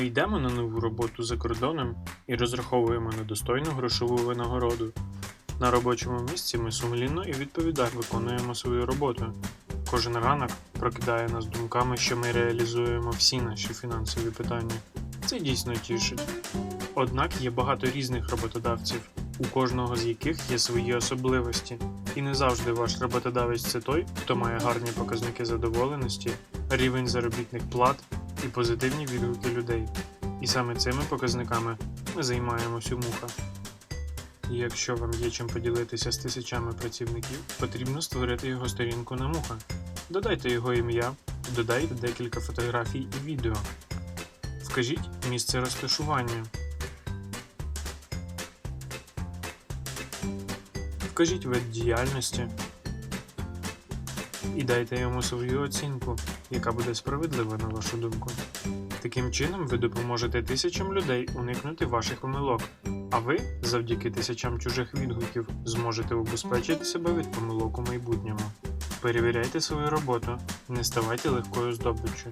Ми йдемо на нову роботу за кордоном і розраховуємо на достойну грошову винагороду. На робочому місці ми сумлінно і відповідально виконуємо свою роботу. Кожен ранок прокидає нас думками, що ми реалізуємо всі наші фінансові питання. Це дійсно тішить. Однак є багато різних роботодавців, у кожного з яких є свої особливості, і не завжди ваш роботодавець це той, хто має гарні показники задоволеності, рівень заробітних плат і позитивні відгуки людей. І саме цими показниками ми займаємось у муха. І якщо вам є чим поділитися з тисячами працівників, потрібно створити його сторінку на муха. Додайте його ім'я, додайте декілька фотографій і відео. Вкажіть місце розташування. Вкажіть вид діяльності і дайте йому свою оцінку, яка буде справедлива на вашу думку. Таким чином ви допоможете тисячам людей уникнути ваших помилок, а ви, завдяки тисячам чужих відгуків, зможете убезпечити себе від помилок у майбутньому. Перевіряйте свою роботу, не ставайте легкою здобиччю.